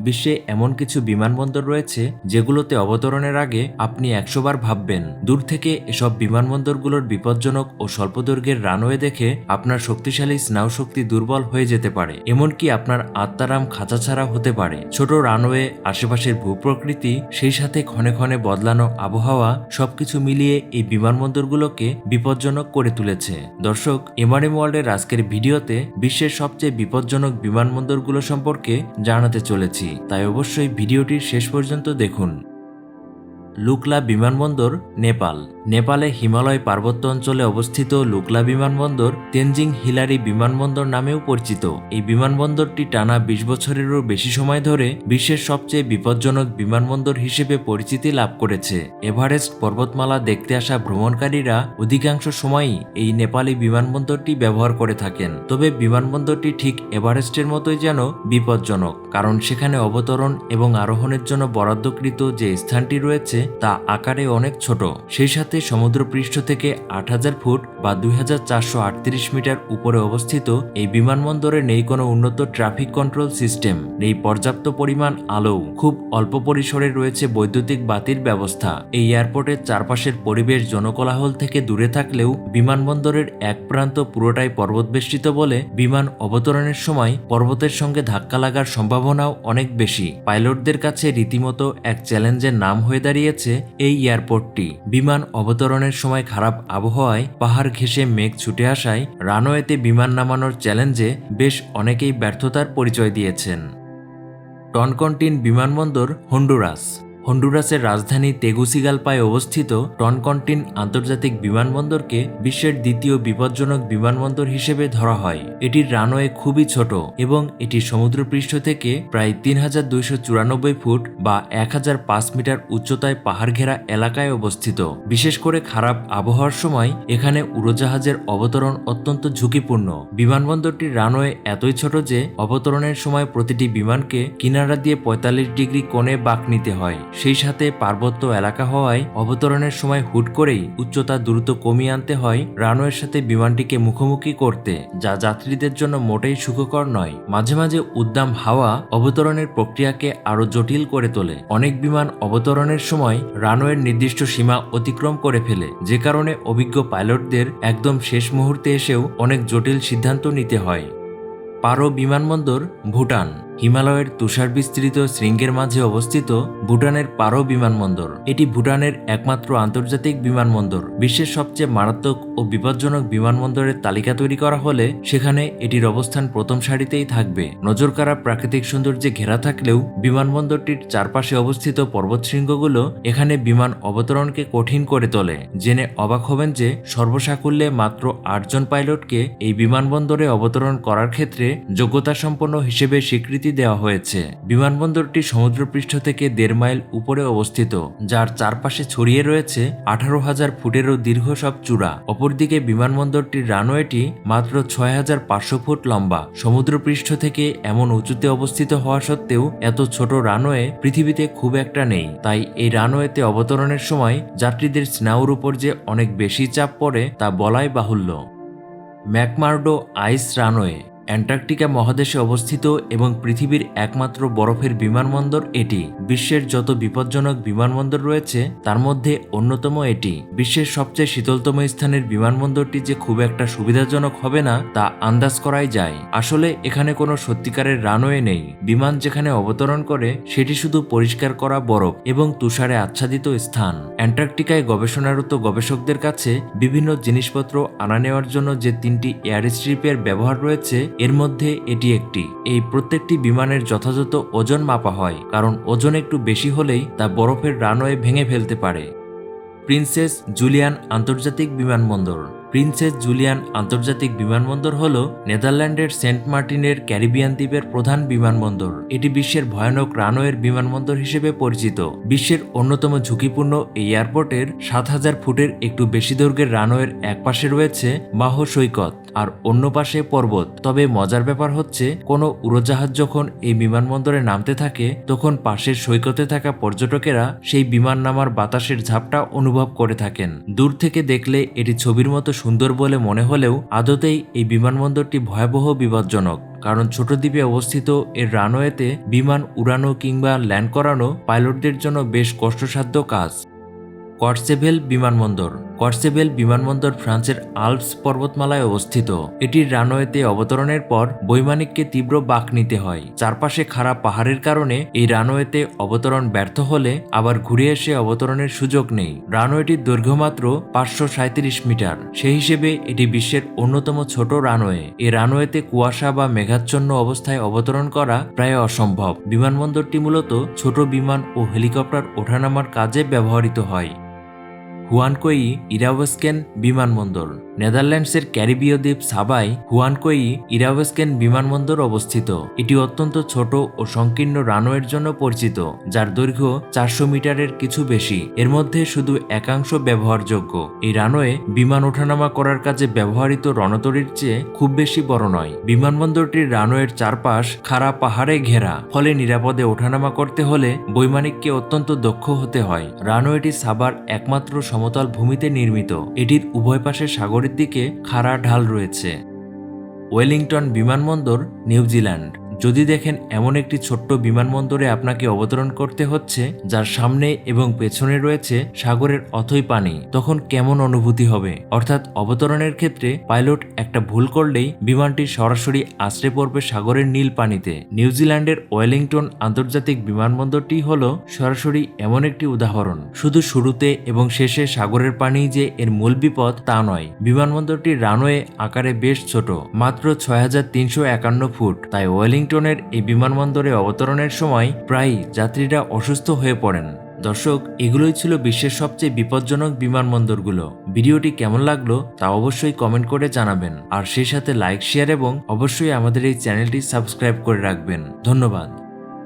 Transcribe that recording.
বিশ্বে এমন কিছু বিমানবন্দর রয়েছে যেগুলোতে অবতরণের আগে আপনি একশোবার ভাববেন। দূর থেকে এসব বিমানবন্দরগুলোর বিপজ্জনক ও স্বল্পদৈর্ঘ্যের রানওয়ে দেখে আপনার শক্তিশালী স্নায়ু শক্তি দুর্বল হয়ে যেতে পারে, এমনকি আপনার আত্মারাম খাঁচা ছাড়া হতে পারে। ছোট রানওয়ে, আশেপাশের ভূপ্রকৃতি, সেই সাথে ক্ষণে ক্ষণে বদলানো আবহাওয়া, সবকিছু মিলিয়ে এই বিমানবন্দরগুলোকে বিপজ্জনক করে তুলেছে। দর্শক, এমআরএম ওয়ার্ল্ডের আজকের ভিডিওতে বিশ্বের সবচেয়ে বিপজ্জনক বিমানবন্দরগুলো সম্পর্কে জানাতে চলেছি। তাই অবশ্যই ভিডিওটির শেষ পর্যন্ত দেখুন। লুকলা বিমানবন্দর নেপাল। নেপালে হিমালয় পার্বত্য অঞ্চলে অবস্থিত লুকলা বিমানবন্দর তেনজিং হিলারি বিমানবন্দর নামেও পরিচিত। এই বিমানবন্দরটি টানা বিশ বছরেরও বেশি সময় ধরে বিশ্বের সবচেয়ে বিপজ্জনক বিমানবন্দর হিসেবে পরিচিতি লাভ করেছে। এভারেস্ট পর্বতমালা দেখতে আসা ভ্রমণকারীরা অধিকাংশ সময়ই এই নেপালি বিমানবন্দরটি ব্যবহার করে থাকেন। তবে বিমানবন্দরটি ঠিক এভারেস্টের মতোই যেন বিপজ্জনক, কারণ সেখানে অবতরণ এবং আরোহণের জন্য বরাদ্দকৃত যে স্থানটি রয়েছে তা আকারে অনেক ছোট। সেই সাথে সমুদ্রপৃষ্ঠ থেকে আট হাজার ফুট বা দুই হাজার চারশো আটত্রিশ মিটার উপরে অবস্থিত এই বিমানবন্দরে নেই কোনো উন্নত ট্রাফিক কন্ট্রোল সিস্টেম, নেই পর্যাপ্ত পরিমাণ আলো, খুব অল্প পরিসরে রয়েছে বৈদ্যুতিক বাতির ব্যবস্থা। এই এয়ারপোর্টের চারপাশের পরিবেশ জনকোলাহল থেকে দূরে থাকলেও বিমানবন্দরের এক প্রান্ত পুরোটাই পর্বতবেষ্টিত বলে বিমান অবতরণের সময় পর্বতের সঙ্গে ধাক্কা লাগার সম্ভাবনাও অনেক বেশি। পাইলটদের কাছে রীতিমতো এক চ্যালেঞ্জের নাম হয়ে দাঁড়িয়েছে এই এয়ারপোর্টটি। বিমান অবতরণের সময় খারাপ আবহাওয়ায় পাহাড় ঘেঁষে মেঘ ছুটে আসায় রানওয়েতে বিমান নামানোর চ্যালেঞ্জে বেশ অনেকেই ব্যর্থতার পরিচয় দিয়েছেন। টনকন্টিন বিমানবন্দর হন্ডুরাস। হন্ডুরাসের রাজধানী তেগুসিগালপায় অবস্থিত টনকন্টিন আন্তর্জাতিক বিমানবন্দরকে বিশ্বের দ্বিতীয় বিপজ্জনক বিমানবন্দর হিসেবে ধরা হয়। এটির রানওয়ে খুবই ছোট এবং এটি সমুদ্রপৃষ্ঠ থেকে প্রায় তিন হাজার দুইশো চুরানব্বই ফুট বা এক হাজার পাঁচ মিটার উচ্চতায় পাহাড় ঘেরা এলাকায় অবস্থিত। বিশেষ করে খারাপ আবহাওয়ার সময় এখানে উড়োজাহাজের অবতরণ অত্যন্ত ঝুঁকিপূর্ণ। বিমানবন্দরটির রানওয়ে এতই ছোট যে অবতরণের সময় প্রতিটি বিমানকে কিনারা দিয়ে পঁয়তাল্লিশ ডিগ্রি কোণে বাঁক নিতে হয়। সেই সাথে পার্বত্য এলাকা হওয়ায় অবতরণের সময় হুট করেই উচ্চতা দ্রুত কমিয়ে আনতে হয় রানওয়ের সাথে বিমানটিকে মুখোমুখি করতে, যা যাত্রীদের জন্য মোটেই সুখকর নয়। মাঝে মাঝে উদ্দাম হাওয়া অবতরণের প্রক্রিয়াকে আরও জটিল করে তোলে। অনেক বিমান অবতরণের সময় রানওয়ের নির্দিষ্ট সীমা অতিক্রম করে ফেলে, যে কারণে অভিজ্ঞ পাইলটদের একদম শেষ মুহূর্তে এসেও অনেক জটিল সিদ্ধান্ত নিতে হয়। পারো বিমানবন্দর, ভুটান। হিমালয়ের তুষার বিস্তৃত শৃঙ্গের মাঝে অবস্থিত ভুটানের পারো বিমানবন্দর। এটি ভুটানের একমাত্র আন্তর্জাতিক বিমানবন্দর। বিশ্বের সবচেয়ে মারাত্মক ও বিপজ্জনক বিমানবন্দরের তালিকা তৈরি করা হলে সেখানে এটির অবস্থান প্রথম সারিতেই থাকবে। নজরকাড়া প্রাকৃতিক সৌন্দর্যে ঘেরা থাকলেও বিমানবন্দরটির চারপাশে অবস্থিত পর্বতশৃঙ্গগুলো এখানে বিমান অবতরণকে কঠিন করে তোলে। জেনে অবাক হবেন যে সর্বসাকুল্যে মাত্র আটজন পাইলটকে এই বিমানবন্দরে অবতরণ করার ক্ষেত্রে যোগ্যতা সম্পন্ন হিসেবে স্বীকৃতি দেওয়া হয়েছে। বিমানবন্দরটি সমুদ্রপৃষ্ঠ থেকে দেড় মাইল উপরে অবস্থিত, যার চারপাশে ছড়িয়ে রয়েছে আঠারো হাজার ফুটেরও দীর্ঘ সব চূড়া। অপরদিকে বিমানবন্দরটির রানওয়েটি মাত্র ছয় হাজার পাঁচশো ফুট লম্বা। সমুদ্রপৃষ্ঠ থেকে এমন উঁচুতে অবস্থিত হওয়া সত্ত্বেও এত ছোট রানওয়ে পৃথিবীতে খুব একটা নেই। তাই এই রানওয়েতে অবতরণের সময় যাত্রীদের স্নায়ুর উপর যে অনেক বেশি চাপ পড়ে তা বলাই বাহুল্য। ম্যাকমার্ডো আইস রানওয়ে অ্যান্টার্কটিকা মহাদেশে অবস্থিত এবং পৃথিবীর একমাত্র বরফের বিমানবন্দর এটি। বিশ্বের যত বিপজ্জনক বিমানবন্দর রয়েছে, তার মধ্যে অন্যতম এটি। বিশ্বের সবচেয়ে শীতলতম স্থানের বিমানবন্দরটি যে খুব একটা সুবিধাজনক হবে না, তা আন্দাজ করাই যায়। আসলে এখানে কোনো সত্যিকারের রানওয়ে নেই। বিমান যেখানে অবতরণ করে, সেটি শুধু পরিষ্কার করা বরফ এবং তুষারে আচ্ছাদিত স্থান। অ্যান্টার্কটিকায় গবেষণারত গবেষকদের কাছে বিভিন্ন জিনিসপত্র আনা নেওয়ার জন্য যে তিনটি এয়ার স্ট্রিপের ব্যবহার রয়েছে এর মধ্যে এটি একটি। এই প্রত্যেকটি বিমানের যথাযথ ওজন মাপা হয়, কারণ ওজন একটু বেশি হলেই তা বরফের রানওয়ে ভেঙে ফেলতে পারে। প্রিন্সেস জুলিয়ান আন্তর্জাতিক বিমানবন্দর। প্রিন্সেস জুলিয়ান আন্তর্জাতিক বিমানবন্দর হল নেদারল্যান্ডের সেন্ট মার্টিনের ক্যারিবিয়ান দ্বীপের প্রধান বিমানবন্দর। এটি বিশ্বের ভয়ানক রানওয়ের বিমানবন্দর হিসেবে পরিচিত। বিশ্বের অন্যতম ঝুঁকিপূর্ণ এই এয়ারপোর্টের সাত হাজার ফুটের একটু বেশি দৈর্ঘ্যের রানওয়ের এক পাশে রয়েছে মাহ সৈকত আর অন্য পাশে পর্বত। তবে মজার ব্যাপার হচ্ছে, কোনো উড়োজাহাজ যখন এই বিমানবন্দরে নামতে থাকে, তখন পাশের সৈকতে থাকা পর্যটকেরা সেই বিমান নামার বাতাসের ঝাপটা অনুভব করে থাকেন। দূর থেকে দেখলে এটি ছবির মতো সুন্দর বলে মনে হলেও আদতেই এই বিমানবন্দরটি ভয়াবহ বিপজ্জনক। কারণ ছোট দ্বীপে অবস্থিত এর রানওয়েতে বিমান উড়ানো কিংবা ল্যান্ড করানো পাইলটদের জন্য বেশ কষ্টসাধ্য কাজ। কর্সেভেল বিমানবন্দর। কর্সেভেল বিমানবন্দর ফ্রান্সের আলপস পর্বতমালায় অবস্থিত। এটির রানওয়েতে অবতরণের পর বৈমানিককে তীব্র বাঁক নিতে হয়। চারপাশে খারাপ পাহাড়ের কারণে এই রানওয়েতে অবতরণ ব্যর্থ হলে আবার ঘুরে এসে অবতরণের সুযোগ নেই। রানওয়েটির দৈর্ঘ্য মাত্র পাঁচশো মিটার। সেই হিসেবে এটি বিশ্বের অন্যতম ছোট রানওয়ে। এই রানওয়েতে কুয়াশা বা মেঘাচ্ছন্ন অবস্থায় অবতরণ করা প্রায় অসম্ভব। বিমানবন্দরটি মূলত ছোট বিমান ও হেলিকপ্টার ওঠানামার কাজে ব্যবহৃত হয়। হুয়ানকোই ইরাওয়েস্কেন বিমানবন্দর। নেদারল্যান্ডসের ক্যারিবীয় দ্বীপ সাবাই হুয়ানকোই ইরাওয়েস্কেন বিমানবন্দর অবস্থিত। এটি অত্যন্ত ছোট ও সংকীর্ণ রানওয়ের জন্য পরিচিত, যার দৈর্ঘ্য চারশো মিটারের কিছু বেশি। এর মধ্যে শুধু একাংশ ব্যবহারযোগ্য। এই রানওয়ে বিমান ওঠানামা করার কাজে ব্যবহৃত রণতরীর চেয়ে খুব বেশি বড় নয়। বিমানবন্দরটির রানওয়ের চারপাশ খাড়া পাহাড়ে ঘেরা, ফলে নিরাপদে ওঠানামা করতে হলে বৈমানিককে অত্যন্ত দক্ষ হতে হয়। রানওয়েটি সাবার একমাত্র সমতল ভূমিতে নির্মিত। এটির উভয় পাশে সাগরের দিকে খাড়া ঢাল রয়েছে। ওয়েলিংটন বিমানবন্দর নিউজিল্যান্ড যদি দেখেন এমন একটি ছোট্ট বিমানবন্দরে আপনাকে অবতরণ করতে হচ্ছে, যার সামনে এবং পেছনে রয়েছে সাগরের অথই পানি, তখন কেমন অনুভূতি হবে? অর্থাৎ অবতরণের ক্ষেত্রে পাইলট একটা ভুল করলেই বিমানটি সরাসরি আশ্রে পড়বে সাগরের নীল পানিতে। নিউজিল্যান্ডের ওয়েলিংটন আন্তর্জাতিক বিমানবন্দরটি হল সরাসরি এমন একটি উদাহরণ। শুধু শুরুতে এবং শেষে সাগরের পানি যে এর মূল বিপদ তা নয়। বিমানবন্দরটি রানওয়ে আকারে বেশ ছোট, মাত্র ছয় হাজার তিনশো একান্ন ফুট, তাই ওয়েলিংটনের এই বিমানবন্দরে অবতরণের সময় প্রায়ই যাত্রীরা অসুস্থ হয়ে পড়েন। দর্শক, এগুলোই ছিল বিশ্বের সবচেয়ে বিপজ্জনক বিমানবন্দরগুলো। ভিডিওটি কেমন লাগল তা অবশ্যই কমেন্ট করে জানাবেন। আর সেই সাথে লাইক, শেয়ার এবং অবশ্যই আমাদের এই চ্যানেলটি সাবস্ক্রাইব করে রাখবেন। ধন্যবাদ।